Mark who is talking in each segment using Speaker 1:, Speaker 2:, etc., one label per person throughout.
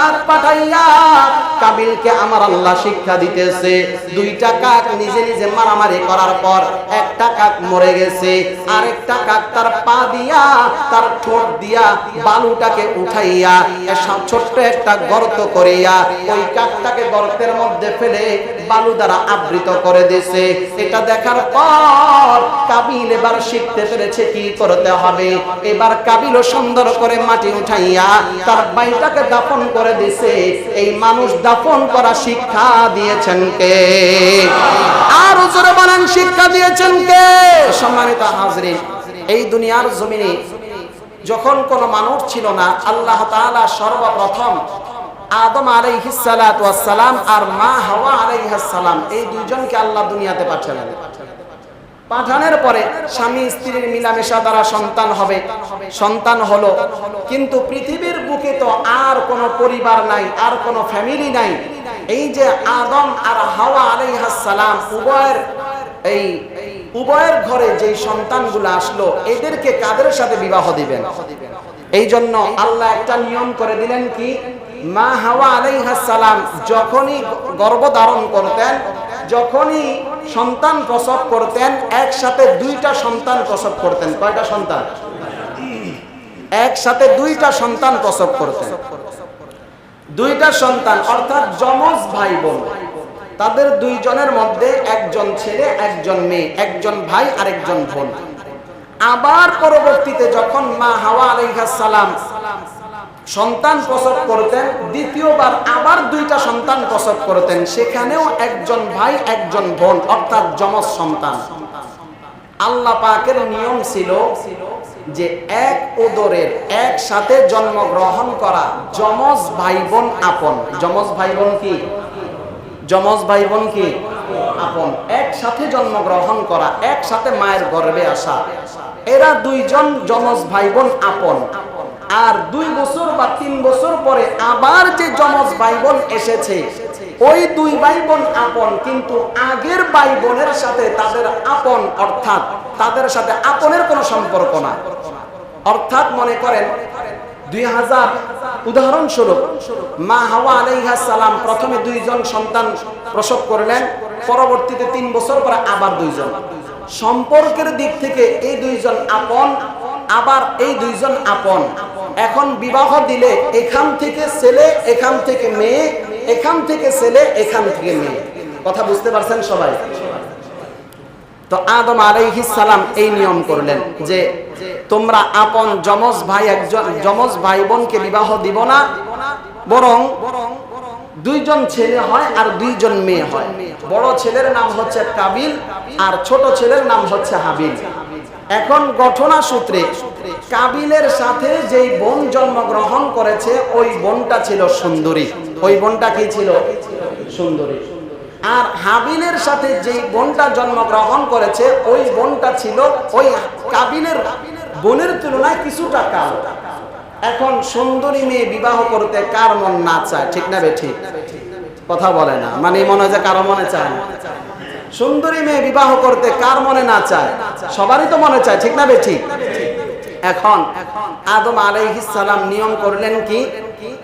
Speaker 1: কাক পাঠাইয়া কাবিলকে আমার আল্লাহ শিক্ষা দিতেছে। দুইটা কাক নিজে নিজে মারামারি করার পর একটা কাক মরে গেছে, আরেকটা কাক তার পা দিয়া, তার ঠোঁট দিয়া বালুটাকে উঠাইয়া ছোট্ট একটা গর্ত করিয়া ওই কাকটাকে গর্তের মধ্যে ফেলে বালু দ্বারা আবৃত করে দিছে। এটা দেখার পর কাবিল এবার শিখতে পেরেছে কি করতে হবে। এবার কাবিলও সুন্দর করে মাটি উঠাইয়া তার বাইটাকে দাফন করে দিছে। এই মানুষ দাফন করা শিক্ষা দিয়েছেন কে? আর জোরে বলেন, শিক্ষা দিয়েছেন কে? সম্মানিত হাজরিন, এই দুনিয়ার জমিনে যখন কোনো মানুষ ছিল না, আল্লাহ তাআলা সর্বপ্রথম আদম আলাইহিসসালাম আর মা হাওয়া আলাইহিসসালাম এই দুইজনকে আল্লাহ দুনিয়াতে পাঠালেন পাঠানোর পরে স্বামী স্ত্রীর মিলামেশা দ্বারা সন্তান হবে। সন্তান হলো, কিন্তু পৃথিবীর বুকে তো আর কোনো পরিবার নাই, আর কোনো ফ্যামিলি নাই। এই যে আদম আর হাওয়া আলাইহাসসালাম উভয়ের এই উভয়ের ঘরে যেই সন্তানগুলো আসলো, এদেরকে কাদের সাথে বিবাহ দিবেন? এই জন্য আল্লাহ একটা নিয়ম করে দিলেন কি, মা হাওয়া আলাইহাসসালাম যখনই গর্ভ ধারণ করতেন যখনই সন্তান প্রসব করতেন, একসাথে দুইটা সন্তান প্রসব করতেন। কয়টা সন্তান? একসাথে দুইটা সন্তান প্রসব করতেন। দুইটা সন্তান, অর্থাৎ যমজ ভাই বোন তাদের দুইজনের মধ্যে একজন ছেলে, একজন মেয়ে, একজন ভাই আর একজন বোন। আবার পরবর্তীতে যখন মা হাওয়া আলাইহাস সালাম সন্তান প্রসব করতেন, দ্বিতীয়বার আবার দুইটা সন্তান প্রসব করতেন, সেখানেও একজন ভাই, একজন বোন, অর্থাৎ যমজ সন্তান। আল্লাহ পাকের নিয়ম ছিল যে এক ওদরের একসাথে জন্মগ্রহণ করা যমজ ভাই বোন আপন। যমজ ভাই বোন কি? যমজ ভাই বোন কি? আপন। একসাথে জন্মগ্রহণ করা, একসাথে মায়ের গর্ভে আসা। এরা দুইজন যমজ ভাই বোন আপন। আর দুই বছর বা তিন বছর পরে আবার যে যমজ ভাই এসেছে, ওই দুই ভাই বোন আপন, কিন্তু আগের ভাই বোনের সাথে তাদের আপন, অর্থাৎ তাদের সাথে আপনের কোনো সম্পর্ক না। অর্থাৎ মনে করেন, দুই হাজার, উদাহরণস্বরূপ, মা হাওয়া আলাইহা সালাম প্রথমে দুইজন সন্তান প্রসব করলেন, পরবর্তীতে তিন বছর পরে আবার দুইজন। সম্পর্কের দিক থেকে এই দুইজন আপন, আবার এই দুইজন আপন। এখন বিবাহ দিলে এখান থেকে ছেলে, এখান থেকে মেয়ে, এখান থেকে ছেলে, এখান থেকে মেয়ে। কথা বুঝতে পারছেন সবাই? তো আদম সালাম এই নিয়ম করলেন যে তোমরা আপন যমজ ভাই একজন, যমজ ভাই বোনকে বিবাহ দিব না, বরং দুইজন ছেলে হয় আর দুইজন মেয়ে হয়। বড় ছেলের নাম হচ্ছে কাবিল আর ছোট ছেলের নাম হচ্ছে হাবিল। এখন ঘটনা সূত্রে কাবিলের সাথে যেই বোন জন্মগ্রহণ করেছে, ওই বোনটা ছিল সুন্দরী। ওই বোনটা কি ছিল? সুন্দরী। আর হাবিলের সাথে যেই বোনটা জন্মগ্রহণ করেছে, ওই বোনটা ছিল ওই কাবিলের বোনের তুলনায় কিছুটা কাল। এখন সুন্দরী মেয়ে বিবাহ করতে কার মন না চায়? ঠিক না বে ঠিক? কথা বলে না। মানে মনে হয় যে কারও মনে চায় না। সুন্দরী মেয়ে বিবাহ করতে কার মনে না চায়? সবারই তো মনে চায়, ঠিক না বে ঠিক? এখন আদম সালাম নিয়ম করলেন কি?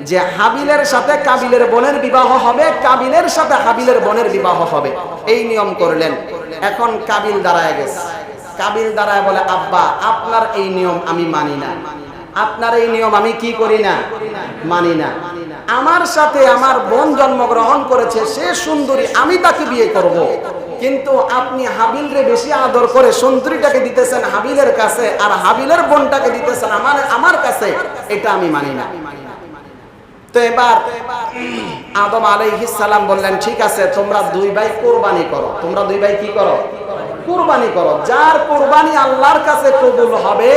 Speaker 1: যে হাবিলের সাথে কাবিলের বোনের বিবাহ হবে, কাবিলের সাথে হাবিলের বোনের বিবাহ হবে। এই নিয়ম করলেন। এখন কাবিল দাঁড়ায় গেছে। কাবিল দাঁড়ায় বলে, আব্বা, আপনার এই নিয়ম আমি মানি না। আপনার এই নিয়ম আমি কি করি না? মানি না। আমার সাথে আমার বোন জন্মগ্রহণ করেছে, সে সুন্দরী, আমি তাকে বিয়ে করব। কিন্তু আপনি হাবিলরে বেশি আদর করে সুন্দরীটাকে দিতেছেন হাবিলের কাছে আর হাবিলের বোনটাকে দিতেছেন আমার আমার কাছে, এটা আমি মানি না। তো এবার, আদম বললেন, ঠিক আছে, তোমরা দুই ভাই কোরবানি করো। তোমরা দুই ভাই কি করো? কোরবানি করো। যার কোরবানি আল্লাহর কাছে কবুল হবে,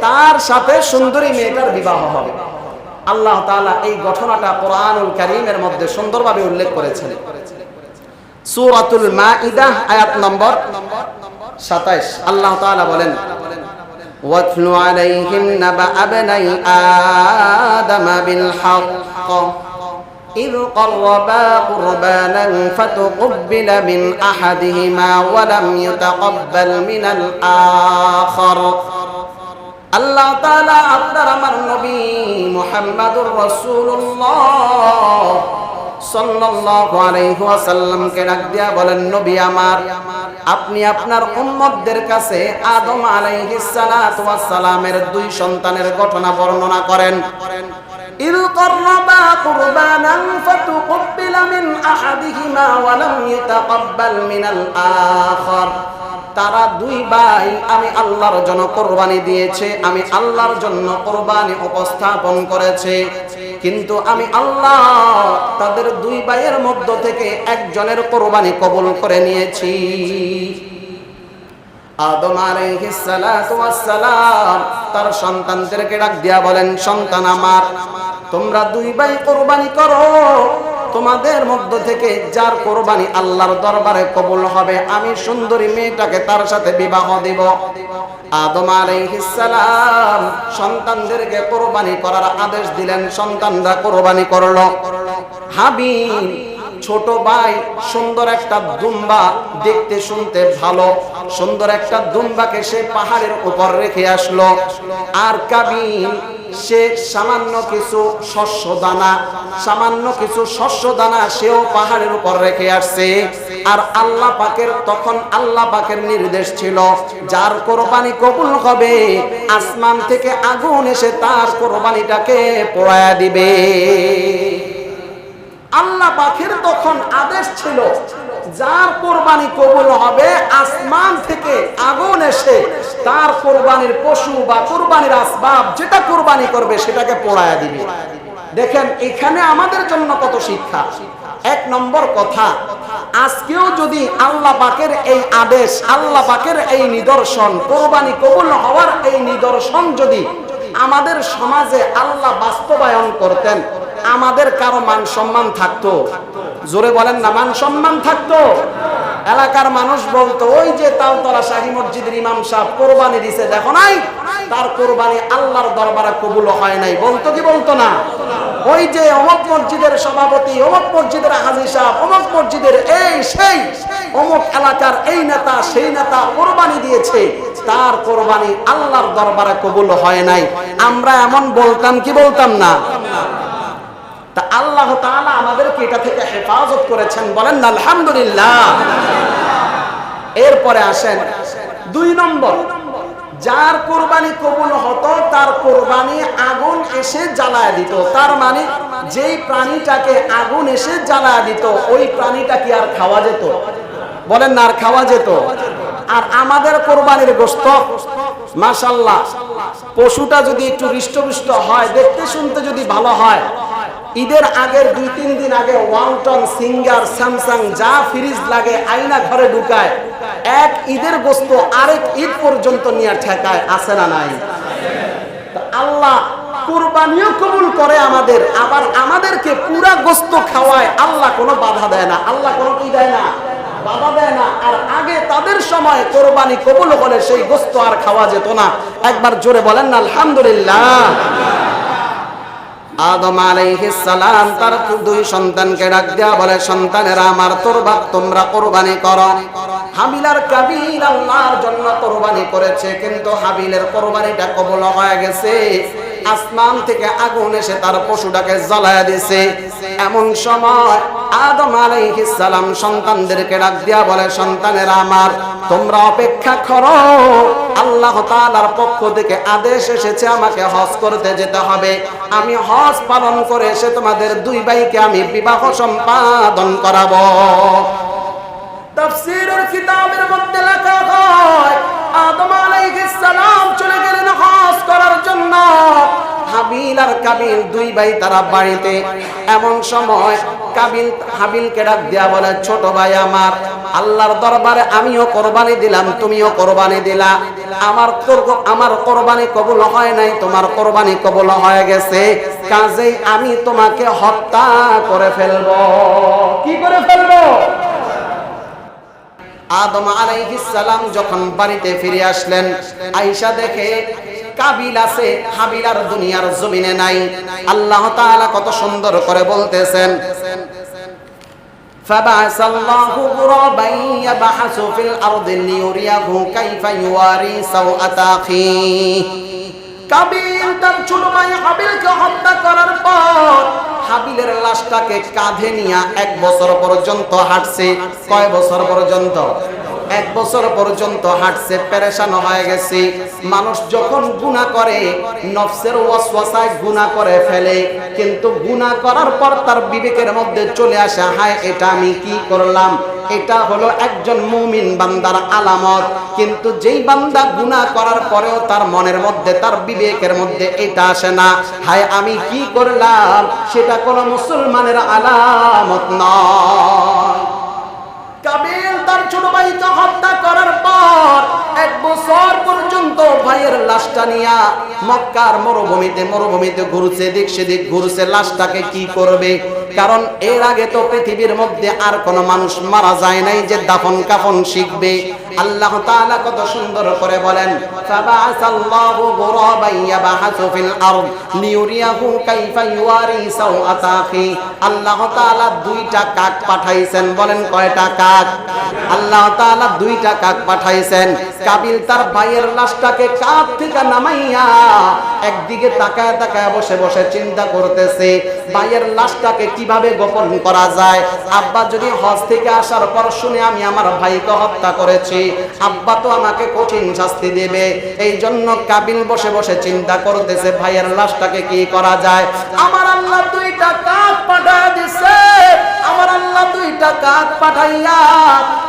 Speaker 1: তার সাথে সুন্দরী মেয়েটার বিবাহ হবে। আল্লাহ তাআলা এই ঘটনাটা কোরআনুল কারীমের মধ্যে সুন্দরভাবে উল্লেখ করেছেন। সূরাতুল মাইদা আয়াত নম্বর 27 আল্লাহ তাআলা বলেন واتل عليهم نبأ ابني آدم بالحق إذ قربا قربانا فتقبل من أحدهما ولم يتقبل من الآخر আল্লাহ তাআলা আপনার আমার নবী মুহাম্মাদুর রাসূলুল্লাহ সাল্লাল্লাহু আলাইহি ওয়াসাল্লামকে ডাক দিয়া বলেন নবী আমার আপনি আপনার উম্মতদের কাছে আদম আলাইহিস সালাতু ওয়াস সালামের দুই সন্তানের ঘটনা বর্ণনা করেন إذ قربا قربانا فتقبل من أحدهما ولم يتقبل من الآخر তারা দুই ভাই আমি আল্লাহর জন্য কোরবানি দিয়েছে আমি আল্লাহর জন্য কোরবানি উপস্থাপন করেছে কিন্তু আমি আল্লাহ তাদের দুই ভাইয়ের মধ্য থেকে একজনের কোরবানি কবুল করে নিয়েছি। আদম তার সন্তানদেরকে ডাক দিয়া বলেন, সন্তান আমার, তোমরা দুই ভাই কোরবানি করো। তোমাদের মধ্য থেকে যার কোরবানি আল্লাহর দরবারে কবুল হবে, আমি সুন্দরী মেয়েটাকে তার সাথে বিবাহ দিব। আদম সালাম সন্তানদেরকে কোরবানি করার আদেশ দিলেন, সন্তানরা কোরবানি করল। হাবিল ছোট ভাই, সুন্দর একটা দুম্বা দেখতে শুনতে ভালো, সুন্দর একটা দুম্বাকে সে পাহাড়ের উপর রেখে আসলো। আর কাবিল সে সামান্য কিছু শস্য দানা, সামান্য কিছু শস্য দানা সেও পাহাড়ের উপর রেখে আসছে। আর আল্লাহ পাকের, তখন আল্লাহ পাকের নির্দেশ ছিল, যার কোরবানি কবুল হবে, আসমান থেকে আগুন এসে তার কোরবানিটাকে পোড়ায়া দিবে। আল্লাহ পাখির তখন আদেশ ছিল যার কোরবানি কবুল হবে, আসমান থেকে আগুন এসে তার কোরবানির পশু বা কোরবানির আসবাব যেটা কোরবানি করবে সেটাকে পোড়ায়া দিবে। দেখেন, এখানে আমাদের জন্য কত শিক্ষা। এক নম্বর কথা, আজকেও যদি আল্লাহ পাকের এই আদেশ, আল্লাহ পাকের এই নিদর্শন, কোরবানি কবুল হওয়ার এই নিদর্শন যদি আমাদের সমাজে আল্লাহ বাস্তবায়ন করতেন আমাদের কারও মান সম্মান থাকতো। জোরে বলেন না, মান সম্মান থাকতো। এলাকার মানুষ বলতো, ওই যে তালতলা শাহী মসজিদের ইমাম সাহেব কোরবানি দিছে, দেখো নাই? তার কোরবানি আল্লাহর দরবারে কবুল হয় নাই। বলতো কি বলতো না? ওই যে অমক মসজিদের সভাপতি, অমক মসজিদের হাজি সাহেব, অমক মসজিদের এই সেই, অমুক এলাকার এই নেতা, সেই নেতা কোরবানি দিয়েছে। তার কোরবানি আল্লাহর দরবারে কবুল হয় নাই। আমরা এমন বলতাম কি বলতাম না? তা আল্লাহ তাআলা আমাদেরকে এটা থেকে হেফাজত করেছেন। বলেন আলহামদুলিল্লাহ। এরপরে আসেন, দুই নম্বর, যার কোরবানি কবুল হতো, তার কোরবানি আগুন এসে জ্বালায় দিত। তার মানে যেই প্রাণীটাকে আগুন এসে জ্বালায় দিত, ওই প্রাণীটা কি আর খাওয়া যেত? বলেন না, আর খাওয়া যেত? আর আমাদের কোরবানির গোস্ত মাশাল্লাহ পশুটা যদি একটু হৃষ্টপুষ্ট হয়, দেখতে শুনতে যদি ভালো হয়, ঈদের আগের দুই, তিন দিন আগে ওয়ালটন, সিঙ্গার, স্যামসাং, যা ফ্রিজ লাগে, আয়না ঘরে ঢুকায়, এক ঈদের গোস্ত আরেক ঈদ পর্যন্ত নিয়ে ঠেকায়, আছে না নাই? আল্লাহ কুরবানিও কবুল করে আমাদের, আবার আমাদেরকে পুরা গোস্ত খাওয়ায়, আল্লাহ কোনো বাধা দেয় না, আল্লাহ কোনো কি দেয় না। বাধা দেয় না। আর আগে তাদের সময় কোরবানি কবুল হলে সেই গোস্ত আর খাওয়া যেত না। একবার জোরে বলেন না, আলহামদুলিল্লাহ। আদম তার দুই সন্তানকে ডাক দেয়া বলে, সন্তানেরা, আমার তোর বাপ তোমরা কোরবানি করো। কাবিল আল্লাহর জন্য কোরবানি করেছে, কিন্তু হাবিলের কোরবানিটা কবুল হয়ে গেছে। আসমান থেকে আগুন এসে তার পশুটাকে জ্বালায় দিছে। এমন সময় আদম আলাইহিস সালাম সন্তানদেরকে ডাক দিয়া বলে, সন্তানেরা আমার, তোমরা অপেক্ষা করো। আল্লাহ তাআলার পক্ষ থেকে আদেশ এসেছে, আমাকে হজ করতে যেতে হবে। আমি হজ পালন করে এসে তোমাদের দুই ভাইকে আমি বিবাহ সম্পাদন করাবো। তাফসীরের কিতাবের মধ্যে লেখা হয়, আদম আলাইহিস সালাম চলে গেলেন হজ করার জন্য। হাবিল আর কাবিল দুই ভাই তারা বাড়িতে এমন সময় কাবিল হাবিলকে ডাক দেয়া বলে, ছোট ভাই আমার, আল্লাহর দরবারে আমিও কোরবানি দিলাম, তুমিও কোরবানি দিলা। আমার আমার কোরবানি কবুল হয় নাই, তোমার কোরবানি কবুল হয়ে গেছে। কাজেই আমি তোমাকে হত্যা করে ফেলব। কি করে ফেলব? আদম আলাইহিস সালাম যখন বাড়িতে ফিরে আসলেন আয়েশা দেখে কাবিল আছে হাবিল আর দুনিয়ার জমিনে নাই আল্লাহ তাআলা কত সুন্দর করে বলতেছেন فبعث الله غرابا يبحث في الأرض ليريه كيف يواري سوءة أخيه কাবিল তার ছোট ভাই হাবিলকে হত্যা করার পর হাবিলের লাশটাকে কাঁধে নিয়ে এক বছর পর্যন্ত হাঁটছে। কয় বছর পর্যন্ত? এক বছর পর্যন্ত হাঁটছে, পেরেশান হয়ে গেছে। মানুষ যখন গুনাহ করে, নফসের ওয়াসওয়াসায় গুনাহ করে ফেলে, কিন্তু গুনাহ করার পর তার বিবেকের মধ্যে চলে আসে, হায়, এটা আমি কি করলাম? এটা হলো একজন মুমিন বান্দার আলামত। কিন্তু যেই বান্দা গুনাহ করার পরেও তার মনের মধ্যে, তার বিবেকের মধ্যে এটা আসে না। হায়, আমি কি করলাম? সেটা কোনো মুসলমানের আলামত নয়। কাবিল তার ছোট ভাইকে হত্যা করার পর এক বছর পর্যন্ত ভাইয়ের লাশটা নিয়া মক্কার মরুভূমিতে মরুভূমিতে ঘুরছে দিক দেখ ঘুরছে, লাশটাকে কি করবে? কারণ এর আগে তো পৃথিবীর মধ্যে আর কোনো মানুষ মারা যায় নাই যে দাফন কাফন শিখবে। আল্লাহ তাআলা কত সুন্দর করে বলেন, ফাবাআসাল্লাহু গুরাবান ইয়াবহাসু ফিল আরদ, লিউরিয়াহু কাইফা ইউয়ারি সাওআতা আখি। আল্লাহ তাআলা দুইটা কাক পাঠাইছেন। বলেন কয়টা কাক? আল্লাহ তাআলা দুইটা কাক পাঠাইছেন। কাবিল তার ভাইয়ের লাশটাকে কাক থেকে নামাইয়া একদিকে তাকায় তাকায় বসে বসে চিন্তা করতেছে। ভাইয়ের লাশটাকে কীভাবে গোপন করা যায়? আব্বা যদি হজ থেকে আসার পর শুনে আমি আমার ভাইকে হত্যা করেছি, আব্বা তো আমাকে কঠিন শাস্তি দেবে। এই জন্য কাবিল বসে বসে চিন্তা করতেছে, ভাইয়ের লাশটাকে কি করা যায়? আমার আল্লাহ দুইটা কাক পাঠাইয়া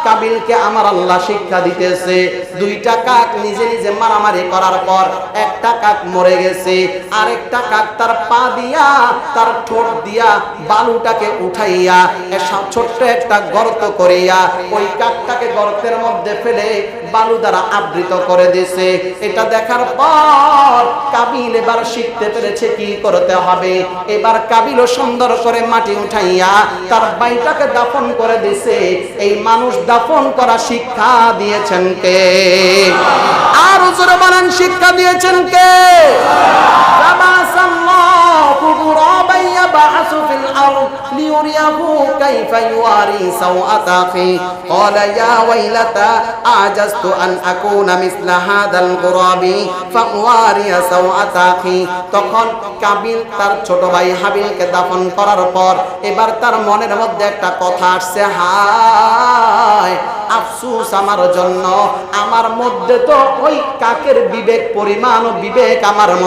Speaker 1: কাবিলকে আমার আল্লাহ শিক্ষা দিতেছে। দুইটা কাক নিজে নিজে মারামারি করার পর একটা কাক মরে গেছে, আরেকটা কাক তার পা দিয়া, তার ঠোঁট দিয়া বালুটাকে উঠাইয়া এসব ছোট্ট একটা গর্ত করিয়া ওই কাকটাকে গর্তের মধ্যে ফেলে বালু দ্বারা আবৃত করে দিছে। এটা দেখার পর কাবিল এবার শিখতে পেরেছে কি করতে হবে। এবার কাবিলও সুন্দর করে মাটি উঠাইয়া তার বাইটাকে দাফন করে দিছে, এই মানুষ দাফন করা শিক্ষা দিয়েছেন কে? আর জোরে বলেন, শিক্ষা দিয়েছেন কে? গুরাবান ইয়াবহাসু ফিল আরদ লিউরিয়াহু কাইফা ইউয়ারি সাওআতা আখি قال يا ويلتى أعجزت أن أكون مثل هذا الغراب فأواري سوءة أخي তখন কাবিল তার ছোট ভাই হাবিলকে দাফন করার পর এবার তার মনের মধ্যে একটা কথা আসছে হায় আফসুস আমার জন্য আমার মধ্যে তো ওই কাকের বিবেক পরিমাণ ও বিবেক আমার মধ্যে